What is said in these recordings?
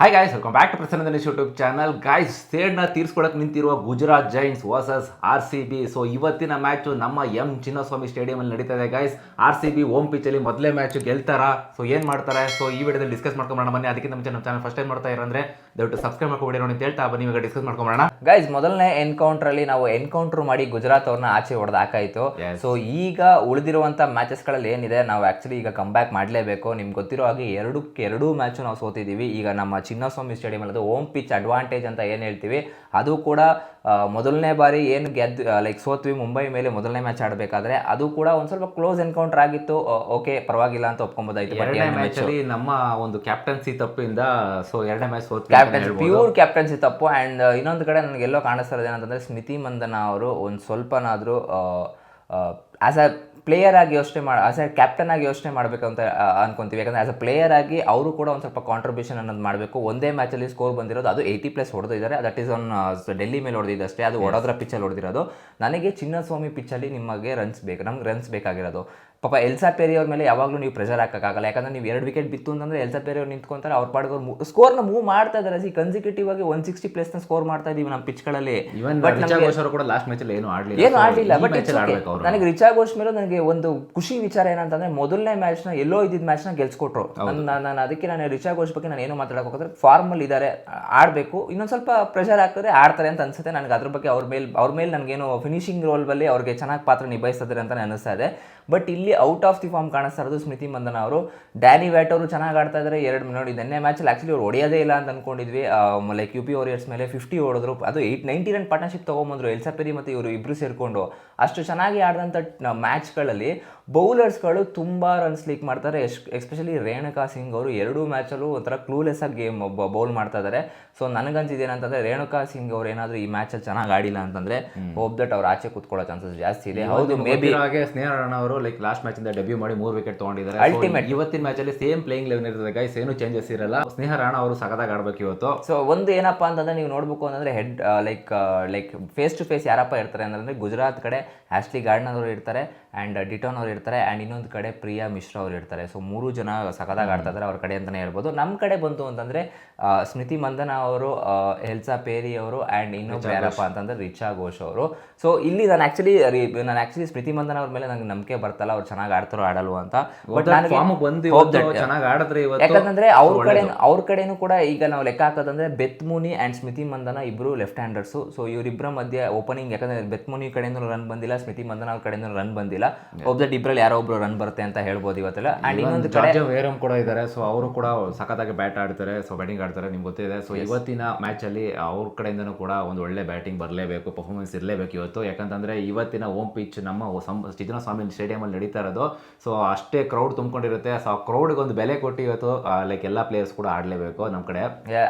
Hi guys welcome back to Prasanna Dinesh YouTube channel guys ಸೇಡ್ನ ತೀರ್ಸ್ಕೊಳಕ್ಕೆ ನಿಂತಿರುವ Gujarat giants versus R C B so ಇವತ್ತಿನ match ನಮ್ಮ M Chinnaswamy ಸ್ಟೇಡಿಯಮಲ್ಲಿ ನಡೀತಾ ಇದೆ guys R C B home ಪಿಚ್ಚಲ್ಲಿ ಮೊದಲೇ ಮ್ಯಾಚ್ ಗೆಲ್ತಾರಾ? ಸೊ ಏನು ಮಾಡ್ತಾರೆ? ಸೊ ಈ ವಿಡಿಯೋದಲ್ಲಿ ಡಿಸ್ಕಸ್ ಮಾಡ್ಕೊಂಬೋಣ ಬನ್ನಿ ಅದಕ್ಕಿಂತ ಮುಂಚೆ ನಮ್ಮ ಚಾನಲ್ ಫಸ್ಟ್ ಟೈಮ್ ಮಾಡ್ತಾ ಇರಂದ್ರೆ ದಯವಿಟ್ಟು ಸಬ್ಸ್ಕ್ರೈಬ್ ಮಾಡ್ಕೊಬಿಡಿ ನೋಡಿ ಅಂತ ಹೇಳ್ತಾ ಬನ್ನಿ. ಇವಾಗ ಡಿಸ್ಕಸ್ ಮಾಡ್ಕೊಂಬೋಣ ಗೈಸ್ ಮೊದಲನೇ ಎನ್ಕೌಂಟರ್ ಅಲ್ಲಿ ನಾವು ಎನ್ಕೌಂಟರ್ ಮಾಡಿ ಗುಜರಾತ್ ಅವ್ರನ್ನ ಆಚೆ ಹೊಡೆದು ಹಾಕಾಯ್ತು. ಸೊ ಈಗ ಉಳಿದಿರುವಂತ ಮ್ಯಾಚಸ್ಗಳಲ್ಲಿ ಏನಿದೆ ನಾವು ಆಕ್ಚುಲಿ ಈಗ ಕಮ್ ಬ್ಯಾಕ್ ಮಾಡಲೇಬೇಕು. ನಿಮ್ಗೆ ಗೊತ್ತಿರೋ ಹಾಗೆ ಎರಡಕ್ಕೆ ಎರಡೂ ಮ್ಯಾಚು ನಾವು ಸೋತಿದ್ದೀವಿ ಈಗ ನಮ್ಮ ಚಿನ್ನಸ್ವಾಮಿ ಸ್ಟೇಡಿಯಂ ಅನ್ನೋದು ಓಮ್ ಪಿಚ್ ಅಡ್ವಾಂಟೇಜ್ ಅಂತ ಏನು ಹೇಳ್ತೀವಿ ಅದು ಕೂಡ ಮೊದಲನೇ ಬಾರಿ ಏನು ಗೆದ್ದು ಲೈಕ್ ಸೋತ್ವಿ ಮುಂಬೈ ಮೇಲೆ ಮೊದಲನೇ ಮ್ಯಾಚ್ ಆಡಬೇಕಾದ್ರೆ ಅದು ಕೂಡ ಒಂದು ಸ್ವಲ್ಪ ಕ್ಲೋಸ್ ಎನ್ಕೌಂಟರ್ ಆಗಿತ್ತು ಓಕೆ ಪರವಾಗಿಲ್ಲ ಅಂತ ಒಪ್ಕೊಬೋದಾಯ್ತು ಎರಡನೇ ಮ್ಯಾಚ್ ಅಲ್ಲಿ ನಮ್ಮ ಒಂದು ಕ್ಯಾಪ್ಟನ್ಸಿ ತಪ್ಪಿಂದ ಸೊ ಎರಡನೇ ಮ್ಯಾಚ್ ಸೋತ್ ಕ್ಯಾಪ್ಟನ್ ಪ್ಯೂರ್ ಕ್ಯಾಪ್ಟನ್ಸಿ ತಪ್ಪು ಆ್ಯಂಡ್ ಇನ್ನೊಂದು ಕಡೆ ನನಗೆ ಎಲ್ಲೋ ಕಾಣಿಸ್ತಾ ಏನಂತಂದ್ರೆ ಸ್ಮಿತಿ ಮಂದನ ಅವರು ಒಂದು ಸ್ವಲ್ಪನಾದರೂ ಆ್ಯಸ್ ಅ ಪ್ಲೇಯರ್ ಆಗಿ ಯೋಚನೆ ಮಾಡಿ ಆಸ್ ಎ ಕ್ಯಾಪ್ಟನ್ ಆಗಿ ಯೋಚನೆ ಮಾಡಬೇಕು ಅಂತ ಅನ್ಕೊಂತೀವಿ. ಯಾಕಂದರೆ ಆಸ್ ಅ ಪ್ಲೇಯರ್ ಆಗಿ ಅವರು ಕೂಡ ಒಂದು ಸ್ವಲ್ಪ ಕಾಂಟ್ರಿಬ್ಯೂಷನ್ ಅನ್ನೋದು ಮಾಡಬೇಕು. ಒಂದೇ ಮ್ಯಾಚಲ್ಲಿ ಸ್ಕೋರ್ ಬಂದಿರೋದು ಅದು ಏಯ್ಟಿ ಪ್ಲಸ್ ಹೊಡೆದಿದ್ದಾರೆ ದಟ್ ಈಸ್ ಆನ್ ಡೆಲ್ಲಿ ಮೇಲೆ ಹೊಡೆದಿದ್ದು ಅಷ್ಟೇ. ಅದು ವಡೋದರ ಪಿಚ್ಚಲ್ಲಿ ಹೊಡೆದಿರೋದು. ನನಗೆ ಚಿನ್ನಸ್ವಾಮಿ ಪಿಚ್ಚಲ್ಲಿ ನಿಮಗೆ ರನ್ಸ್ ಬೇಕು. ನಮ್ಗೆ ರನ್ಸ್ ಬೇಕಾಗಿರೋದು. ಪಾಪ ಎಲ್ಸಾ ಪೇರಿ ಅವ್ರ ಮೇಲೆ ಯಾವಾಗಲೂ ನೀವು ಪ್ರೆಷರ್ ಹಾಕೋಕ್ಕಾಗಲ್ಲ. ಯಾಕಂದ್ರೆ ನೀವು ಎರಡು ವಿಕೆಟ್ ಬಿತ್ತು ಅಂತಂದ್ರೆ ಎಲ್ಸಾ ಪೇರಿ ಅವ್ರು ನಿಂತ್ಕೊಂತಾರೆ ಅವ್ರ ಪಾಡ್ಗೆ ಅವ್ರು ಸ್ಕೋರ್ನ ಮೂವ್ ಮಾಡ್ತಾ ಇದ್ದಾರೆ ಸಿ ಕನ್ಸಿಕ್ಯೂಟಿವ್ ಆಗಿ ಒನ್ ಸಿಕ್ಸ್ಟಿ ಪ್ಲೇಸ್ನ ಸ್ಕೋರ್ ಮಾಡ್ತಾ ಇದೀವಿ ನಮ್ಮ ಪಿಚ್ಗಳಲ್ಲಿ ಬಟ್ ಕೂಡ ಲಾಸ್ಟ್ ಮ್ಯಾಚಲ್ಲಿ ಏನು ಆಡ್ಲಿಲ್ಲ. ಏನು ಆಡಲಿಲ್ಲ. ಬಟ್ ನನಗೆ ರಿಚಾ ಘೋಷ್ ಮೇಲೆ ನನಗೆ ಒಂದು ಖುಷಿ ವಿಚಾರ ಏನಂತಂದ್ರೆ ಮೊದಲನೇ ಮ್ಯಾಚ್ನ ಎಲ್ಲೋ ಇದ್ದಿದ್ದ ಮ್ಯಾಚ್ನ ಗೆಲ್ಸ್ಕೊಟ್ರು. ನಾನು ನಾನು ಅದಕ್ಕೆ ನಾನು ರಿಚಾ ಘೋಷ್ ಬಗ್ಗೆ ನಾನು ಏನು ಮಾತಾಡೋಕೆ ಹೋಗಿದ್ರೆ ಫಾರ್ಮಲ್ ಇದ್ದಾರೆ ಆಡಬೇಕು. ಇನ್ನೊಂದು ಸ್ವಲ್ಪ ಪ್ರೆಷರ್ ಹಾಕಿದ್ರೆ ಆಡ್ತಾರೆ ಅಂತ ಅನ್ಸುತ್ತೆ. ನನಗೆ ಅದ್ರ ಬಗ್ಗೆ ಅವ್ರ ಮೇಲೆ ಅವ್ರ ಮೇಲೆ ನನಗೇನು ಫಿನಿಶಿಂಗ್ ರೋಲ್ ಬಲ್ಲಿ ಅವ್ರಿಗೆ ಚೆನ್ನಾಗಿ ಪಾತ್ರ ನಿಭಾಯಿಸ್ತಿದ್ದಾರೆ ಅಂತ ಅನಿಸ್ತಾ ಇದೆ. ಬಟ್ ಇಲ್ಲಿ ಔಟ್ ಆಫ್ ದಿ ಫಾರ್ಮ್ ಕಾಣಿಸ್ತಾ ಇರೋದು ಸ್ಮಿತಿ ಮಂದನ ಅವರು. ಡ್ಯಾನಿ ವ್ಯಾಟ್ ಅವರು ಚೆನ್ನಾಗಿ ಆಡ್ತಾ ಇದ್ದಾರೆ ಎರಡು ನೋಡಿ ನೆನ್ನೆ ಮ್ಯಾಚಲ್ಲಿ ಆ್ಯಕ್ಚುಲಿ ಅವ್ರು ಹೊಡೆಯೋದೇ ಇಲ್ಲ ಅಂತ ಅನ್ಕೊಂಡಿದ್ವಿ. ಲೈಕ್ ಯು ಪಿ ವಾರಿಯರ್ಸ್ ಮೇಲೆ ಫಿಫ್ಟಿ ಹೊಡೆದ್ರು. ಅದು ಏಯ್ಟ್ ನೈಂಟಿ ರನ್ ಪಾರ್ಟ್ನರ್ಶಿಪ್ ತೊಗೊಂಬಂದ್ರು. ಎಲ್ಸಪೆರಿ ಮತ್ತು ಇವರು ಇಬ್ಬರು ಸೇರಿಕೊಂಡು. ಅಷ್ಟು ಚೆನ್ನಾಗಿ ಆಡಿದಂಥ ಮ್ಯಾಚ್ಗಳಲ್ಲಿ ಬೌಲರ್ಸ್ಗಳು ತುಂಬ ರನ್ಸ್ ಲೀಕ್ ಮಾಡ್ತಾರೆ ಎಸ್ ಎಸ್ಪೆಷಲಿ ರೇಣುಕಾ ಸಿಂಗ್ ಅವರು ಎರಡೂ ಮ್ಯಾಚಲ್ಲೂ ಒಂಥರ ಕ್ಲೂಲೆಸ್ ಆಗಿ ಗೇಮ್ ಬೌಲ್ ಮಾಡ್ತಾ ಇದ್ದಾರೆ ಸೊ ನನಗನ್ಸಿದ್ದು ಏನಂತಂದ್ರೆ ರೇಣುಕಾ ಸಿಂಗ್ ಅವ್ರು ಏನಾದರೂ ಈ ಮ್ಯಾಚಲ್ಲಿ ಚೆನ್ನಾಗಿ ಆಡಿಲ್ಲ ಅಂತಂದ್ರೆ ಹೋಪ್ ದಟ್ ಅವ್ರು ಆಚೆ ಕೂತ್ಕೊಳ್ಳೋ ಚಾನ್ಸಸ್ ಜಾಸ್ತಿ ಇದೆ. ಹೌದು ಮೇ ಬಿ ಹಾಗೆ ಸ್ನೇಹ ರಾಣ ಅವರು ಲೈಕ್ ಲಾಸ್ಟ್ ಮ್ಯಾಚಿಂದ ಇಂದ ಡೆಬ್ಯೂ ಮಾಡಿ ಮೂರು ವಿಕೆಟ್ ತೊಗೊಂಡಿದ್ದಾರೆ. ಅಲ್ಟಿಮೇಟ್ ಇವತ್ತಿನ ಮ್ಯಾಚಲ್ಲಿ ಸೇಮ್ ಪ್ಲೇಯಿಂಗ್ ಲೆವೆನ್ ಇರ್ತದೆ ಗೈಸ್ ಏನು ಚೇಂಜಸ್ ಇರಲ್ಲ. ಸ್ನೇಹ ರಾಣ ಅವರು ಸಖತ್ತಾಗಿ ಆಡ್ಬೇಕು ಇವತ್ತು. ಸೊ ಒಂದು ಏನಪ್ಪ ಅಂತಂದ್ರೆ ನೀವು ನೋಡ್ಬೇಕು ಅಂತಂದ್ರೆ head like like face to face ಯಾರಪ್ಪ ಇರ್ತಾರೆ ಅಂತಂದ್ರೆ ಗುಜರಾತ್ ಕಡೆ ಆಸ್ಟ್ಲಿ ಗಾರ್ಡ್ನವರು ಅವರು ಇರ್ತಾರೆ ಆ್ಯಂಡ್ ಡಿಟೋನ್ ಅವರು ಇರ್ತಾರೆ. ಆ್ಯಂಡ್ ಇನ್ನೊಂದು ಕಡೆ ಪ್ರಿಯಾ ಮಿಶ್ರಾ ಅವರು ಇರ್ತಾರೆ. ಸೊ ಮೂರು ಜನ ಸಖತ್ತಾಗಿ ಆಡ್ತಾ ಇದ್ದಾರೆ ಅವ್ರ ಕಡೆ ಅಂತಲೇ ಹೇಳ್ಬೋದು. ನಮ್ಮ ಕಡೆ ಬಂತು ಅಂತಂದ್ರೆ ಸ್ಮೃತಿ ಮಂದನ ಅವರು ಎಲ್ಸಾ ಪೇರಿ ಅವರು ಆ್ಯಂಡ್ ಇನ್ನೊಬ್ಬ ಯಾರಪ್ಪ ಅಂತಂದರೆ ರಿಚಾ ಘೋಷ್ ಅವರು. ಸೊ ಇಲ್ಲಿ ನಾನು ಆ್ಯಕ್ಚುಲಿ ನಾನು ಆ್ಯಕ್ಚುಲಿ ಸ್ಮಿತಿ ಮಂದನ ಅವ್ರ ಮೇಲೆ ನಂಗೆ ನಂಬಿಕೆ ಬರ್ತಲ್ಲ. ಅವ್ರು ಚೆನ್ನಾಗಿ ಆಡ್ತಾರೋ ಆಡಲ್ವ ಅಂತ. ಬಟ್ ಯಾಕಂತಂದ್ರೆ ಅವ್ರ ಕಡೆ ಅವ್ರ ಕಡೆನೂ ಕೂಡ ಈಗ ನಾವು ಲೆಕ್ಕ ಹಾಕೋದಂದ್ರೆ ಬೆತ್ಮುನಿ ಅಂಡ್ ಸ್ಮಿತಿ ಮಂದನ ಇಬ್ಬರು ಲೆಫ್ಟ್ ಹ್ಯಾಂಡರ್ಸು ಸೊ ಇವರಿಬ್ಬರ ಮಧ್ಯೆ ಓಪನಿಂಗ್ ಯಾಕಂದ್ರೆ ಬೆತ್ಮುನಿ ಕಡೆಯಿಂದ ರನ್ ಬಂದಿಲ್ಲ ಸ್ಮಿತಿ ಮಂದನ ಅವ್ರ ಕಡೆಯಿಂದ ರನ್ ಬಂದಿಲ್ಲ. ಒಬ್ಬ ಇಬ್ರಲ್ಲಿ ಯಾರೋ ಒಬ್ರು ರನ್ ಬರುತ್ತೆ ಅಂತ ಹೇಳ್ಬೋದು ಇವತ್ತೆಲ್ಲ. ಆ್ಯಂಡ್ ಇನ್ನೊಂದು ಕಡೆ ವೇರಮ್ ಕೂಡ ಇದ್ದಾರೆ ಸೊ ಅವರು ಕೂಡ ಸಖತ್ತಾಗಿ ಬ್ಯಾಟ್ ಆಡ್ತಾರೆ ಸೊ ಬ್ಯಾಟಿಂಗ್ ಆಡ್ತಾರೆ ನಿಮ್ಗೆ ಗೊತ್ತಿದೆ. ಸೊ ಇವತ್ತಿನ ಮ್ಯಾಚ್ ಅಲ್ಲಿ ಅವ್ರ ಕಡೆಯಿಂದನೂ ಕೂಡ ಒಂದು ಒಳ್ಳೆ ಬ್ಯಾಟಿಂಗ್ ಬರಲೇಬೇಕು ಪರ್ಫಾರ್ಮೆನ್ಸ್ ಇರಲೇಬೇಕು ಇವತ್ತು. ಯಾಕಂತಂದ್ರೆ ಇವತ್ತಿನ ಓಮ್ ಪಿಚ್ ನಮ್ಮ ಸ್ವಾಮಿ ಸ್ಟೇಡಿಯಂ ಅಲ್ಲಿ ನಡೀತಾ ಇರೋದು. ಸೊ ಅಷ್ಟೇ ಕ್ರೌಡ್ ತುಂಬಿಕೊಂಡಿರುತ್ತೆ. ಸೊ ಆ ಕ್ರೌಡ್ಗೆ ಒಂದು ಬೆಲೆ ಕೊಟ್ಟು ಇವತ್ತು ಲೈಕ್ ಎಲ್ಲ ಪ್ಲೇಯರ್ಸ್ ಕೂಡ ಆಡಲೇಬೇಕು ನಮ್ಮ ಕಡೆ.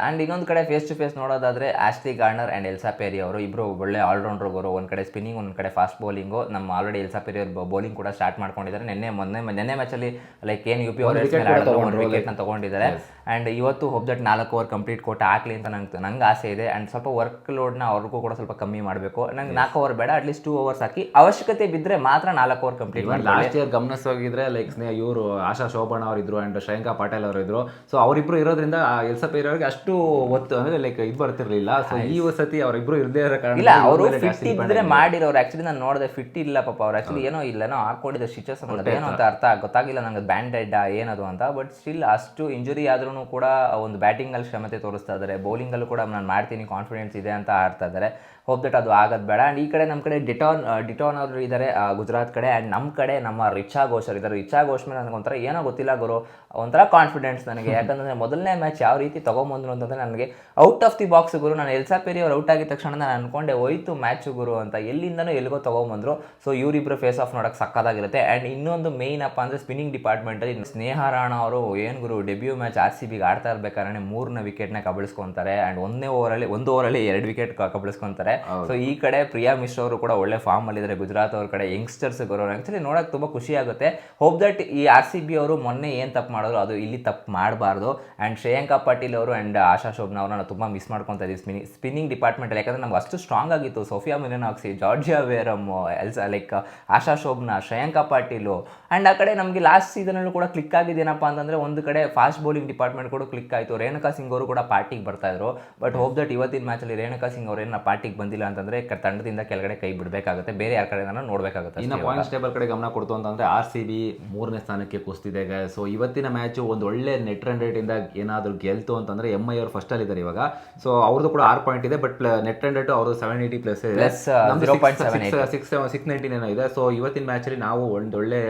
ಅಂಡ್ ಇನ್ನೊಂದು ಕಡೆ ಫೇಸ್ ಟು ಫೇಸ್ ನೋಡೋದಾದ್ರೆ ಆಸ್ತಿ ಗಾರ್ನರ್ ಅಂಡ್ ಎಲ್ಸಾ ಪೇರಿ ಅವರು ಇಬ್ಬರು ಒಳ್ಳೆ ಆಲ್ರೌಂಡರ್ ಅವರು ಒಂದು ಕಡೆ ಸ್ಪಿನ್ನಿಂಗ್ ಒಂದು ಕಡೆ ಫಾಸ್ಟ್ ಬೌಲಿಂಗು ನಮ್ಮ ಆಲ್ರೆಡಿ ಎಲ್ಸಾ ಪೇರಿ ಅವರು ಬೌಲಿಂಗ್ ಕೂಡ ಸ್ಟಾರ್ಟ್ ಮಾಡ್ಕೊಂಡಿದ್ದಾರೆ. ನಿನ್ನೆ ಮೊನ್ನೆ ನೆನ್ನೆ ಮ್ಯಾಚಲ್ಲಿ ಲೈಕ್ ಏನು ಯು ಪಿ ಅವರು ವಿಕೆಟ್ ತಗೊಂಡಿದ್ದಾರೆ. ಅಂಡ್ ಇವತ್ತು ಹೋಪ್ ದಟ್ ನಾಲ್ಕು ಓವರ್ ಕಂಪ್ಲೀಟ್ ಕೊಟ್ಟು ಹಾಕ್ಲಿ ಅಂತ ನಂಗೆ ನಂಗೆ ಆಸೆ ಇದೆ. ಆ್ಯಂಡ್ ಸ್ವಲ್ಪ ವರ್ಕ್ ಲೋಡ್ನ ಅವ್ರಿಗೂ ಕೂಡ ಸ್ವಲ್ಪ ಕಮ್ಮಿ ಮಾಡಬೇಕು. ನಂಗೆ ನಾಲ್ಕು ಓವರ್ ಬೇಡ ಅಟ್ಲೀಸ್ಟ್ ಟೂ ಅವರ್ಸ್ ಹಾಕಿ. ಅವಶ್ಯಕತೆ ಬಿದ್ದರೆ ಮಾತ್ರ ನಾಲ್ಕು ಓವರ್ ಕಂಪ್ಲೀಟ್ ಮಾಡಿ ಲಾಸ್ಟ್ ಇಯರ್ ಗಮನಿಸೋಗಿದ್ರೆ ಲೈಕ್ ಸ್ನೇಹ ಇವರು ಆಶಾ ಶೋಭಣ ಅವರು ಆ್ಯಂಡ್ ಶ್ರೇಯಾಂಕಾ ಪಾಟೇಲ್ ಅವರು ಇದ್ರು. ಸೊ ಅವರಿಬ್ರು ಇರೋದ್ರಿಂದ ಎಲ್ಸ ಇರೋರಿಗೆ ಅಷ್ಟು ಒತ್ತು ಅಂದರೆ ಲೈಕ್ ಇದು ಬರ್ತಿರಲಿಲ್ಲ. ಸೊ ಈ ಸತಿ ಅವರಿಬ್ರು ಇರದೇ ಇರೋ ಕಾರಣ ಇಲ್ಲ ಅವರು ಫಿಟ್ ಇದ್ದರೆ ಮಾಡಿರೋರು. ಆ್ಯಕ್ಚುಲಿ ನಾನು ನೋಡಿದೆ ಫಿಟ್ ಇಲ್ಲ ಪಾಪ ಅವ್ರು. ಆ್ಯಕ್ಚುಲಿ ಏನೋ ಇಲ್ಲ ಏನೋ ಹಾಕೊಂಡಿದ್ದ ಸ್ಟಿಚಸ್ ಏನೋ ಅಂತ ಅರ್ಥ ಗೊತ್ತಾಗಿಲ್ಲ ನಂಗೆ ಬ್ಯಾಂಡೆಡ್ ಏನದು ಅಂತ. ಬಟ್ ಸ್ಟಿಲ್ ಅಷ್ಟು ಇಂಜುರಿ ಆದ್ರೂ ಕೂಡ ಒಂದು ಬ್ಯಾಟಿಂಗಲ್ಲಿ ಕ್ಷಮತೆ ತೋರಿಸ್ತಾ ಇದ್ದಾರೆ. ಬೌಲಿಂಗಲ್ಲೂ ಕೂಡ ನಾನು ಮಾಡ್ತೀನಿ ಕಾನ್ಫಿಡೆನ್ಸ್ ಇದೆ ಅಂತ ಆಡ್ತಾ ಇದ್ದಾರೆ. ಹೋಪ್ ದಟ್ ಅದು ಆಗೋದು ಬೇಡ. ಆ್ಯಂಡ್ ಈ ಕಡೆ ನಮ್ಮ ಕಡೆ ಡಿಟಾನ್ ಡಿಟಾನ್ ಅವರು ಇದ್ದಾರೆ ಗುಜರಾತ್ ಕಡೆ. ಆ್ಯಂಡ್ ನಮ್ಮ ಕಡೆ ನಮ್ಮ ರಿಚಾ ಘೋಷ್ ಇದ್ದಾರೆ. ರಿಚಾ ಘೋಷ್ ಮೇಲೆ ನನಗೆ ಒಂಥರ ಏನೋ ಗೊತ್ತಿಲ್ಲ ಗುರು. ಒಂಥರ ಕಾನ್ಫಿಡೆನ್ಸ್ ನನಗೆ. ಯಾಕಂದರೆ ಮೊದಲನೇ ಮ್ಯಾಚ್ ಯಾವ ರೀತಿ ತೊಗೊಂಬಂದ್ರು ಅಂತಂದರೆ ನನಗೆ ಔಟ್ ಆಫ್ ದಿ ಬಾಕ್ಸ್ ಗುರು. ನಾನು ಎಲ್ಸಾ ಪೇರಿ ಔಟ್ ಆಗಿದ ತಕ್ಷಣ ನಾನು ಅನ್ಕೊಂಡೆ, ಹೋಯ್ತು ಮ್ಯಾಚ್ ಗುರು ಅಂತ. ಎಲ್ಲಿಂದನೂ ಎಲ್ಲಿಗೋ ತೊಗೊಂಬಂದ್ರು. ಸೊ ಇವರಿಬ್ಬರು ಫೇಸ್ ಆಫ್ ನೋಡೋಕೆ ಸಕ್ಕದಾಗಿರುತ್ತೆ ಆ್ಯಂಡ್ ಇನ್ನೊಂದು ಮೇಯ್ನ್ ಅಪ್ಪ ಅಂದರೆ ಸ್ಪಿನ್ನಿಂಗ್ ಡಿಪಾರ್ಟ್ಮೆಂಟಲ್ಲಿ ಸ್ನೇಹ ರಾಣ ಅವರು, ಏನು ಗುರು ಡೆಬ್ಯೂ ಮ್ಯಾಚ್ ಆರ್ ಬಿಗೆ ಆಡ್ತಾ ಇರ್ಬೇಕಾದ್ರೆ ಮೂರನೇ ವಿಕೆಟ್ನ ಕಬಳಿಸ್ಕೊಂತಾರೆ ಆ್ಯಂಡ್ ಒಂದನೇ ಓವರಲ್ಲಿ ಒಂದು ಓವರಲ್ಲಿ ಎರಡು ವಿಕೆಟ್ ಕಬಳಿಸ್ಕೊಂತಾರೆ. ಸೊ ಈ ಕಡೆ ಪ್ರಿಯಾ ಮಿಶ್ರಾ ಅವರು ಕೂಡ ಒಳ್ಳೆ ಫಾರ್ಮ್ ಅಲ್ಲಿದ್ದಾರೆ ಗುಜರಾತ್ ಅವ್ರ ಕಡೆ ಯಂಗ್ಸ್ಟರ್ಸ್ ಬರೋರು. ಆ್ಯಕ್ಚುಲಿ ನೋಡೋಕೆ ತುಂಬ ಖುಷಿ ಆಗುತ್ತೆ. ಹೋಪ್ ದಟ್ ಈ ಆರ್ ಸಿ ಬಿ ಅವರು ಮೊನ್ನೆ ಏನು ತಪ್ಪು ಮಾಡಿದ್ರು ಅದು ಇಲ್ಲಿ ತಪ್ಪು ಮಾಡಬಾರ್ದು. ಆ್ಯಂಡ್ ಶ್ರೇಯಾಂಕಾ ಪಾಟೀಲ್ ಅವರು ಆ್ಯಂಡ್ ಆಶಾ ಶೋಭ್ನ ಅವ್ರನ್ನ ತುಂಬ ಮಿಸ್ ಮಾಡ್ಕೊತಾ ಇದ್ದೀವಿ ಸ್ಪಿನ್ನಿಂಗ್ ಸ್ಪಿನ್ನಿಂಗ್ ಡಿಪಾರ್ಟ್ಮೆಂಟಲ್ಲಿ ಯಾಕಂದ್ರೆ ನಮ್ಗೆ ಅಷ್ಟು ಸ್ಟ್ರಾಂಗ್ ಆಗಿತ್ತು. Sophia Molineux Georgia Wareham Ellyse like Asha Sobhana Shreyanka Shreyanka Patil. And ಆ ಕಡೆ ನಮಗೆ ಲಾಸ್ಟ್ ಸೀಸನಲ್ಲೂ ಕೂಡ ಕ್ಲಿಕ್ ಆಗಿದ್ದೇನಪ್ಪ ಅಂತಂದರೆ ಒಂದು ಕಡೆ ಫಾಸ್ಟ್ ಬೌಲಿಂಗ್ ಡಿಪಾರ್ಟ್ಮೆಂಟ್ ಕೂಡ ಕ್ಲಿಕ್ ಆಯಿತು. ರೇಣುಕಾ ಸಿಂಗ್ ಅವರು ಕೂಡ ಪಾರ್ಟಿಗೆ ಬರ್ತಾ ಇದ್ರು. ಬಟ್ ಹೋಪ್ ದಟ್ ಇವತ್ತಿನ ಮ್ಯಾಚಲ್ಲಿ ರೇಣುಕಾ ಸಿಂಗ್ ಅವರೇನು ಪಾರ್ಟಿಗೆ ಬಂದಿಲ್ಲ ಅಂತಂದರೆ ತಂಡದಿಂದ ಕೆಳಗಡೆ ಕೈ ಬಿಡಬೇಕಾಗುತ್ತೆ. ಬೇರೆ ಯಾರ ಕಡೆ ನೋಡಬೇಕಾಗುತ್ತೆ ಇನ್ನು ಪಾಯಿಂಟ್ಸ್ ಟೇಬಲ್ ಕಡೆ ಗಮನ ಕೊಡ್ತು ಅಂತಂದ್ರೆ ಆರ್ ಸಿ ಬಿ ಮೂರನೇ ಸ್ಥಾನಕ್ಕೆ ಕುಸ್ತಿದೆ ಸೊ ಇವತ್ತಿನ ಮ್ಯಾಚು ಒಂದು ಒಳ್ಳೆ ನೆಟ್ ರನ್ ರೇಟ್ ಇಂದ ಏನಾದ್ರು ಗೆಲ್ತು ಅಂತಂದ್ರೆ ಎಂ ಐ ಅವರು ಫಸ್ಟ್ ಅಲ್ಲಿ ಇದ್ದಾರೆ ಇವಾಗ. ಸೊ ಅವ್ರದ್ದು ಕೂಡ ಆರು ಪಾಯಿಂಟ್ ಇದೆ ಬಟ್ ನೆಟ್ ರನ್ ರೇಟ್ ಅವ್ರದ್ದು ಸೆವೆನ್ ಏಯ್ಟಿ ಪ್ಲಸ್ ಇದೆ. Uh, 0.78. ಸಿಕ್ಸ್ ಸಿಕ್ಸ್ ನೈನ್ಟೀನ್ ಏನೋ ಇದೆ. ಸೊ ಇವತ್ತಿನ ಮ್ಯಾಚಲ್ಲಿ ನಾವು ಒಂದೊಳ್ಳೆ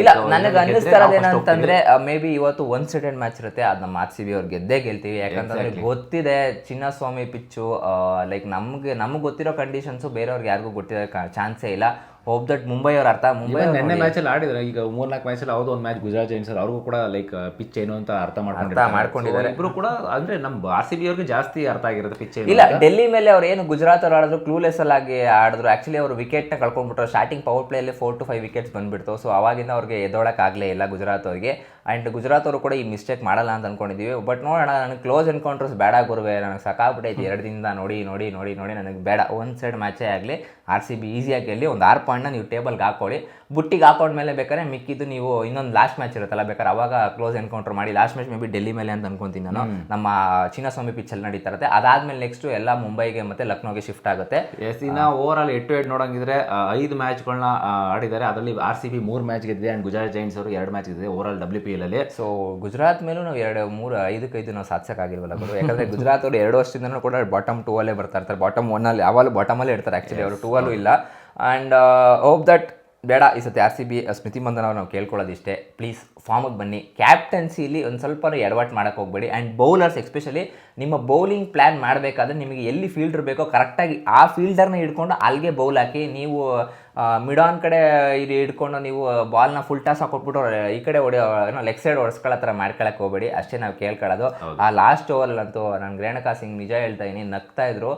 ಇಲ್ಲ ನನಗೆ ಅನ್ನಿಸ್ತಾ ಇರೋದೇನಂತಂದ್ರೆ ಮೇ ಬಿ ಇವತ್ತು ಒನ್ ಸೆಕೆಂಡ್ ಮ್ಯಾಚ್ ಇರುತ್ತೆ. ನಮ್ಮ ಆರ್ ಸಿ ಬಿ ಅವ್ರು ಗೆದ್ದೇ ಗೆಲ್ತೀವಿ. ಯಾಕಂತಂದ್ರೆ ಗೊತ್ತಿದೆ ಚಿನ್ನಸ್ವಾಮಿ ಪಿಚ್ಚು ಲೈಕ್ ನಮ್ಗೆ ನಮ್ಗೆ ಗೊತ್ತಿರೋ ಕಂಡೀಷನ್ಸು ಬೇರೆಯವ್ರಿಗೆ ಯಾರಿಗೂ ಗೊತ್ತಿರೋ ಚಾನ್ಸೇ ಇಲ್ಲ. ಹೋಪ್ ದಟ್ ಮುಂಬೈ ಅವ್ರ ಅರ್ಥ. ಮುಂಬೈ ನಿನ್ನೆ ನೆನ್ನೆ ಮ್ಯಾಚ್ ಅಲ್ಲಿ ಆಡಿದ್ರೆ. ಈಗ ಮೂರ್ನಾಲ್ಕು ಮ್ಯಾಚ್ ಅಲ್ಲಿ ಅವ್ರದ್ದು ಒಂದು ಮ್ಯಾಚ್ ಗುಜರಾತ್ ಜೈನ್ಸ್ ಅವ್ರಿಗೂ ಕೂಡ ಲೈಕ್ ಪಿಚ್ ಏನು ಅಂತ ಅರ್ಥ ಮಾಡ್ಕೊಂಡಿದ್ದಾರೆ. ಇಬ್ರು ಕೂಡ ಅಂದ್ರೆ ನಮ್ ಆರ್ ಸಿ ಬಿ ಅವ್ರಿಗೆ ಜಾಸ್ತಿ ಅರ್ಥ ಆಗಿರೋದು ಪಿಚ್ ಇಲ್ಲ ಡೆಲ್ಲಿ ಮೇಲೆ ಅವ್ರು ಏನು ಗುಜರಾತ್ ಅವ್ರು ಆಡಿದ್ರು ಕ್ಲೂಲೆಸ್ ಆಗಿ ಆಡಿದ್ರು. ಆಕ್ಚುಲಿ ಅವರು ನ ಕಳ್ಕೊಂಡ್ಬಿಟ್ರು. ಸ್ಟಾರ್ಟಿಂಗ್ ಪವರ್ ಪ್ಲೇಯಲ್ಲಿ ಫೋರ್ ಟು ಫೈವ್ ವಿಕೆಟ್ಸ್ ಬಂದ್ಬಿಡ್ತು. ಸೊ ಅವಾಗಿಂದ ಅವ್ರಿಗೆ ಎದ್ದೊಳಕ್ ಆಗಲೇ ಇಲ್ಲ ಗುಜರಾತ್ ಅವ್ರಿಗೆ. ಅಂಡ್ ಗುಜರಾತ್ ಅವರು ಕೂಡ ಈ ಮಿಸ್ಟೇಕ್ ಮಾಡಲ್ಲ ಅಂತ ಅನ್ಕೊಂಡಿದೀವಿ. ಬಟ್ ನೋಡೋಣ ನನಗೆ ಕ್ಲೋಸ್ ಎನ್ಕೌಂಟರ್ಸ್ ಬೇಡ ಗುರುವೆ. ನನಗೆ ಸಾಕಾಗ್ಬಿಟ್ಟೈತಿ. ಎರಡು ದಿನದ ನೋಡಿ ನೋಡಿ ನೋಡಿ ನೋಡಿ ನನಗೆ ಬೇಡ. ಒಂದು ಸೈಡ್ ಮ್ಯಾಚೇ ಆಗಲಿ ಆರ್ ಸಿ ಬಿ ಈಸಿಯಾಗಿ ಗೆಲ್ಲಿ ಒಂದು ಆರು ಪಾಯಿಂಟ್ನ ನೀವು ಟೇಬಲ್ಗೆ ಹಾಕೊಳ್ಳಿ. ಬುಟ್ಟಿಗೆ ಹಾಕೊಂಡ್ಮೇಲೆ ಬೇಕಾದ್ರೆ ಮಿಕ್ಕಿದ್ದು ನೀವು ಇನ್ನೊಂದು ಲಾಸ್ಟ್ ಮ್ಯಾಚ್ ಇರುತ್ತಲ್ಲ ಬೇಕಾದ್ರೆ ಅವಾಗ ಕ್ಲೋಸ್ ಎನ್ಕೌಂಟರ್ ಮಾಡಿ last match maybe Delhi ಮೇಲೆ ಅಂತ ಅನ್ಕೊಂತೀನಿ ನಾನು. ನಮ್ಮ ಚಿನ್ನಸ್ವಾಮಿ ಪಿಚ್ಚಲ್ಲಿ ನಡೀತಾ ಇರುತ್ತೆ. ಅದಾದ್ಮೇಲೆ ನೆಕ್ಸ್ಟ್ ಎಲ್ಲ ಮುಂಬೈಗೆ ಮತ್ತೆ ಲಕ್ನೋಗೆ ಶಿಫ್ಟ್ ಆಗುತ್ತೆ. ಎಸ್ ಇನ್ನ over all head to head ನೋಡಂಗಿದ್ರೆ ಐದು ಮ್ಯಾಚ್ಗಳನ್ನ ಆಡಿದ್ದಾರೆ. ಅದರಲ್ಲಿ ಆರ್ ಸಿ ಬಿ ಮೂರು ಮ್ಯಾಚ್ ಗೆದ್ದಿದೆ ಅಂಡ್ ಗುಜರಾತ್ ಜೈನ್ಸ್ ಅವರು ಎರಡು ಮ್ಯಾಚ್ ಗೆದ್ದಿದೆ over all W P L ಅಲ್ಲಿ. ಸೊ ಗುಜರಾತ್ ಮೇಲೂ ನಾವು ಎರಡು ಮೂರು ಐದಕ್ಕೈದು ನಾವು ಸಾಧಿಸೋಕ್ಕಾಗಿಲ್ವಲ್ಲ ಗುರು? ಯಾಕಂದ್ರೆ ಗುಜರಾತ್ ಅವರು ಎರಡು ವರ್ಷದಿಂದಲೂ ಕೂಡ ಬಾಟಮ್ ಟೂ ಅಲ್ಲೇ ಬರ್ತಾ ಇರ್ತಾರೆ. ಬಾಟಮ್ ಒನ್ ಅಲ್ಲಿ ಯಾವಾಗಲೂ ಬಾಟಮಲ್ಲೇ ಇರ್ತಾರೆ. ಆ್ಯಕ್ಚುಲಿ ಅವರು ಟೂ ಅಲ್ಲೂ ಇಲ್ಲ. ಆ್ಯಂಡ್ ಹೋಪ್ ದಟ್ ಬೇಡ ಈ ಸತಿ ಆರ್ ಸಿ ಬಿ ಸ್ಮೃತಿ ಮಂದನವ್ರು ನಾವು ಕೇಳ್ಕೊಳ್ಳೋದಿಷ್ಟೇ. ಪ್ಲೀಸ್ ಫಾರ್ಮಿಗೆ ಬನ್ನಿ. ಕ್ಯಾಪ್ಟನ್ಸಿಲಿ ಒಂದು ಸ್ವಲ್ಪ ಎಡವಟ್ ಮಾಡೋಕ್ಕೆ ಹೋಗ್ಬೇಡಿ. ಆ್ಯಂಡ್ ಬೌಲರ್ಸ್ ಎಸ್ಪೆಷಲಿ ನಿಮ್ಮ ಬೌಲಿಂಗ್ ಪ್ಲ್ಯಾನ್ ಮಾಡಬೇಕಾದ್ರೆ ನಿಮಗೆ ಎಲ್ಲಿ ಫೀಲ್ಡರ್ ಬೇಕೋ ಕರೆಕ್ಟಾಗಿ ಆ ಫೀಲ್ಡರ್ನ ಹಿಡ್ಕೊಂಡು ಅಲ್ಲಿಗೆ ಬೌಲ್ ಹಾಕಿ ನೀವು ಮಿಡಾನ್ ಕಡೆ ಇಲ್ಲಿ ಹಿಡ್ಕೊಂಡು ನೀವು ಬಾಲ್ನ ಫುಲ್ ಟಾಸ್ ಹಾಕೊಟ್ಬಿಟ್ಟು ಈ ಕಡೆ ಹೊಡೆಯೋ ಏನೋ ಲೆಗ್ ಸೈಡ್ ಹೊಡೆಸ್ಕೊಳ್ಳೋ ಥರ ಮಾಡ್ಕೊಳಕ್ಕೆ ಹೋಗಬೇಡಿ. ಅಷ್ಟೇ ನಾವು ಕೇಳ್ಕೊಳ್ಳೋದು. ಆ ಲಾಸ್ಟ್ ಓವರಲ್ಲಂತೂ ನಾನು ರೇಣುಕಾ ಸಿಂಗ್ ನಿಜ ಹೇಳ್ತಾ ಇದ್ದೀನಿ ನಗ್ತಾ ಇದ್ರು.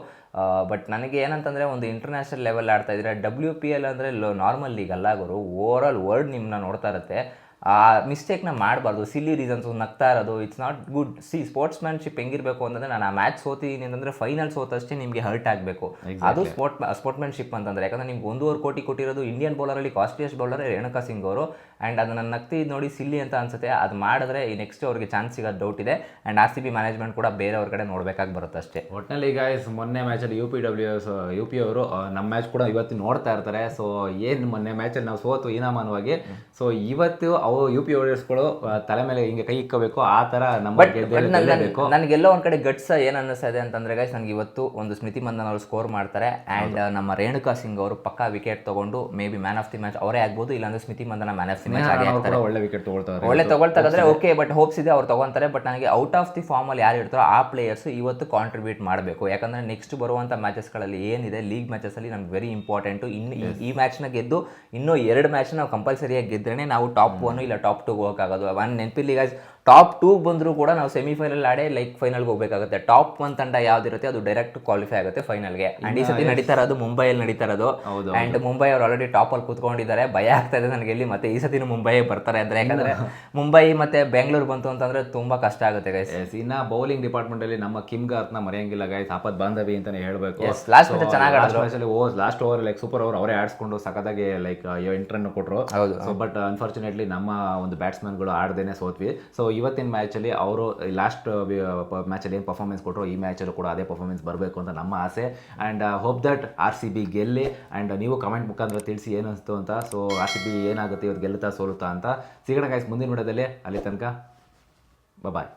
ಬಟ್ ನನಗೆ ಏನಂತಂದರೆ ಒಂದು ಇಂಟರ್ನ್ಯಾಷನಲ್ ಲೆವೆಲ್ ಆಡ್ತಾ ಇದ್ರೆ ಡಬ್ಲ್ಯೂ ಪಿ ಎಲ್ ಅಂದರೆ ನಾರ್ಮಲ್ ಲೀಗ್ ಅಲ್ಲ ಗುರು. ಓವರ್ ಆಲ್ ವರ್ಲ್ಡ್ ನಿಮ್ಮನ್ನ ನೋಡ್ತಾ ಇರುತ್ತೆ. ಆ ಮಿಸ್ಟೇಕ್ನ ಮಾಡಬಾರ್ದು. ಸಿಲ್ಲಿ ರೀಸನ್ಸ್ ನಗ್ತಾ ಇರೋದು. ಇಟ್ಸ್ ನಾಟ್ ಗುಡ್ ಸಿ ಸ್ಪೋರ್ಟ್ಸ್ ಮ್ಯಾನ್ಶಿಪ್ ಹೆಂಗಿರಬೇಕು ಅಂತಂದರೆ ನಾನು ಆ ಮ್ಯಾಚ್ ಸೋತಿದ್ದೀನಿ ಅಂತಂದರೆ ಫೈನಲ್ ಸೋತಷ್ಟೇ ನಿಮಗೆ ಹರ್ಟ್ ಆಗಬೇಕು. ಅದು ಸ್ಪೋರ್ಟ್ ಸ್ಪೋರ್ಟ್ಸ್ಮ್ಯಾನ್ಶಿಪ್ ಅಂತಂದರೆ. ಯಾಕಂದರೆ ನಿಮ್ಗೆ ಒಂದೂವರೆ ಕೋಟಿ ಕೊಟ್ಟಿರೋದು ಇಂಡಿಯನ್ ಬೌಲರಲ್ಲಿ ಕಾಸ್ಟ್ಲಿಯಸ್ಟ್ ಬೌಲರ್ ರೇಣುಕಾ ಸಿಂಗ್ ಅವರು. ಆ್ಯಂಡ್ ಅದನ್ನು ನಗ್ತಿ ನೋಡಿ ಸಿಲ್ಲಿ ಅಂತ ಅನ್ಸುತ್ತೆ. ಅದು ಮಾಡಿದ್ರೆ ಈ ನೆಕ್ಸ್ಟ್ ಅವ್ರಿಗೆ ಚಾನ್ಸ್ ಸಿಗೋದು ಡೌಟ್ ಇದೆ. And R C B management ಕೂಡ ಬೇರೆಯವ್ರ ಕಡೆ ನೋಡಬೇಕಾಗಿ ಬರುತ್ತೆ ಅಷ್ಟೇ. ಒಟ್ಟಿನಲ್ಲಿ ಈಗ ಮೊನ್ನೆ ಮ್ಯಾಚಲ್ಲಿ U P W S U P ಅವರು ನಮ್ಮ ಮ್ಯಾಚ್ ಕೂಡ ಇವತ್ತು ನೋಡ್ತಾ ಇರ್ತಾರೆ. ಸೊ ಏನು ಮೊನ್ನೆ ಮ್ಯಾಚಲ್ಲಿ ನಾವು ಸೋತು ಹೀನಾಮಾನವಾಗಿ. ಸೊ ಇವತ್ತು ಅವು ಯು ಪಿ ಓಡಿಯರ್ಸ್ಗಳು ತಲೆ ಮೇಲೆ ಹಿಂಗೆ ಕೈ ಇಕ್ಕಬೇಕು ಆ ಥರ ನಮ್ಮ ಗೆಲ್ಲೇಬೇಕು ನನಗೆಲ್ಲೋ ಒಂದು ಕಡೆ ಗಟ್ಸ ಏನು ಇದೆ ಅಂತಂದ್ರೆ ಗೈಸ್ ನನಗೆ ಇವತ್ತು ಒಂದು ಸ್ಮೃತಿ ಮಂದನ್ ಅವರು ಸ್ಕೋರ್ ಮಾಡ್ತಾರೆ ಆ್ಯಂಡ್ ನಮ್ಮ ರೇಣುಕಾ ಸಿಂಗ್ ಅವರು ಪಕ್ಕಾ ವಿಕೆಟ್ ತೊಗೊಂಡು maybe man of the match ಅವರೇ ಆಗ್ಬೋದು ಇಲ್ಲಾಂದ್ರೆ Smriti Mandhana man of the match ಆಗೇ ಒಳ್ಳೆ ವಿಕೆಟ್ ತಗೊಳ್ತಾರೆ. ಒಳ್ಳೆ ತೊಗೊಳ್ತಾರೆ ಓಕೆ ಬಟ್ ಹೋಪ್ಸ್ ಇದೆ ಅವ್ರು ತಗೊಂತಾರೆ ಬಟ್ ನನಗೆ ಔಟ್ ಆಫ್ ದಿ ಫಾರ್ಮಲ್ಲಿ ಯಾರು ಇರ್ತಾರೋ ಆ ಪ್ಲೇಯರ್ಸ್ ಇವತ್ತು ಕಾಂಟ್ರಿಬ್ಯೂಟ್ ಮಾಡಬೇಕು. ಯಾಕಂದ್ರೆ ನೆಕ್ಸ್ಟ್ ಬರುವಂಥ ಮ್ಯಾಚಸ್ಗಳಲ್ಲಿ ಏನಿದೆ ಲೀಗ್ ಮ್ಯಾಚಸಲ್ಲಿ ನಮ್ಗೆ ವೆರಿ ಇಂಪಾರ್ಟೆಂಟು ಇನ್ನು ಈ- ಈ ಮ್ಯಾಚ್ನ ಗೆದ್ದು ಇನ್ನೂ ಎರಡು ಮ್ಯಾಚ್ ನಾವು ಕಂಪಲ್ಸರಿಯಾಗಿ ಗೆದ್ದರೆ ನಾವು ಟಾಪ್ ಒನ್ ಇಲ್ಲ ಟಾಪ್ ಟೂಗೆ ಹೋಗೋಕ್ಕಾಗೋದು ಒನ್ ನೆನಪಿಲ್ಲಿ ಗಾಯ್ಸ್ ಟಾಪ್ ಟೂ ಬಂದರೂ ಕೂಡ ನಾವು ಸೆಮಿಫೈನಲ್ ಆಡೇ ಲೈಕ್ ಫೈನಲ್ಗೆ ಹೋಗಬೇಕಾಗುತ್ತೆ. ಟಾಪ್ ಒನ್ ತಂಡ ಯಾವ್ದಿರುತ್ತೆ ಅದು ಡೈರೆಕ್ಟ್ ಕ್ವಾಲಿಫೈ ಆಗುತ್ತೆ ಫೈನಲ್ಗೆ ಅಂಡ್ ಈ ಸತಿ ನಡೀತಾ ಇರೋದು ಮುಂಬೈಯಲ್ಲಿ ನಡೀತಾ ಇರೋದು ಹೌದು, ಅಂಡ್ ಮುಂಬೈ ಅವ್ರು ಆಲ್ರೆಡಿ ಟಾಪ್ ಅಲ್ಲಿ ಕೂತ್ಕೊಂಡಿದ್ದಾರೆ. ಭಯ ಆಗ್ತಾ ಇದೆ ನನಗೆ ಎಲ್ಲಿ ಮತ್ತೆ ಈ ಸತಿನೂ ಮುಂಬೈ ಬರ್ತಾರೆ ಅಂದ್ರೆ. ಯಾಕಂದ್ರೆ ಮುಂಬೈ ಮತ್ತೆ ಬೆಂಗಳೂರು ಬಂತು ಅಂತಂದ್ರೆ ತುಂಬಾ ಕಷ್ಟ ಆಗುತ್ತೆ ಗೈಸ್ ಇನ್ನ ಬೌಲಿಂಗ್ ಡಿಪಾರ್ಟ್ಮೆಂಟ್ ಅಲ್ಲಿ ನಮ್ಮ ಕಿಮ್ ಗಾರ್ತ್ನ ಮರೆಯಂಗಿಲ್ಲ ಗೈಸ್ ಆಪತ್ ಬಾಂಧವಿ ಅಂತಾನೆ ಹೇಳ್ಬೇಕು. ಲಾಸ್ಟ್ ಚೆನ್ನಾಗ್. ಮ್ಯಾಚ್ ಅಲ್ಲಿ last over like super over ಅವರೇ ಆಡಿಸ್ಕೊಂಡು ಸಖತ್ತಾಗಿ ಲೈಕ್ ಎಂಟ್ರನ್ನು ರನ್ ಕೊಟ್ಟರು ಬಟ್ ಅನ್ಫಾರ್ಚುನೇಟ್ಲಿ ನಮ್ಮ ಒಂದು ಬ್ಯಾಟ್ಸ್ಮನ್ಗಳು ಆಡ್ದೇನೆ ಸೋತ್ವಿ. ಸೊ ಇವತ್ತಿನ ಮ್ಯಾಚಲ್ಲಿ ಅವರು ಲಾಸ್ಟ್ ಮ್ಯಾಚಲ್ಲಿ ಏನು ಪರ್ಫಾರ್ಮೆನ್ಸ್ ಕೊಟ್ಟರು ಈ ಮ್ಯಾಚಲ್ಲೂ ಕೂಡ ಅದೇ ಪರ್ಫಾರ್ಮೆನ್ಸ್ ಬರಬೇಕು ಅಂತ ನಮ್ಮ ಆಸೆ. And hope that R C B ಗೆಲ್ಲಿ and ನೀವು ಕಮೆಂಟ್ ಮುಖಾಂತರ ತಿಳಿಸಿ ಏನು ಅನಿಸ್ತು ಅಂತ. ಸೊ ಆರ್ ಸಿ ಬಿ ಏನಾಗುತ್ತೆ, ಇವತ್ತು ಗೆಲ್ಲುತ್ತಾ ಸೋಲುತ್ತಾ ಅಂತ. ಸಿಗೋಣ ಗಾಯ್ಸ್ ಮುಂದಿನ ವಿಡಿಯೋದಲ್ಲಿ. ಅಲ್ಲಿ ತನಕ ಬಾಯ್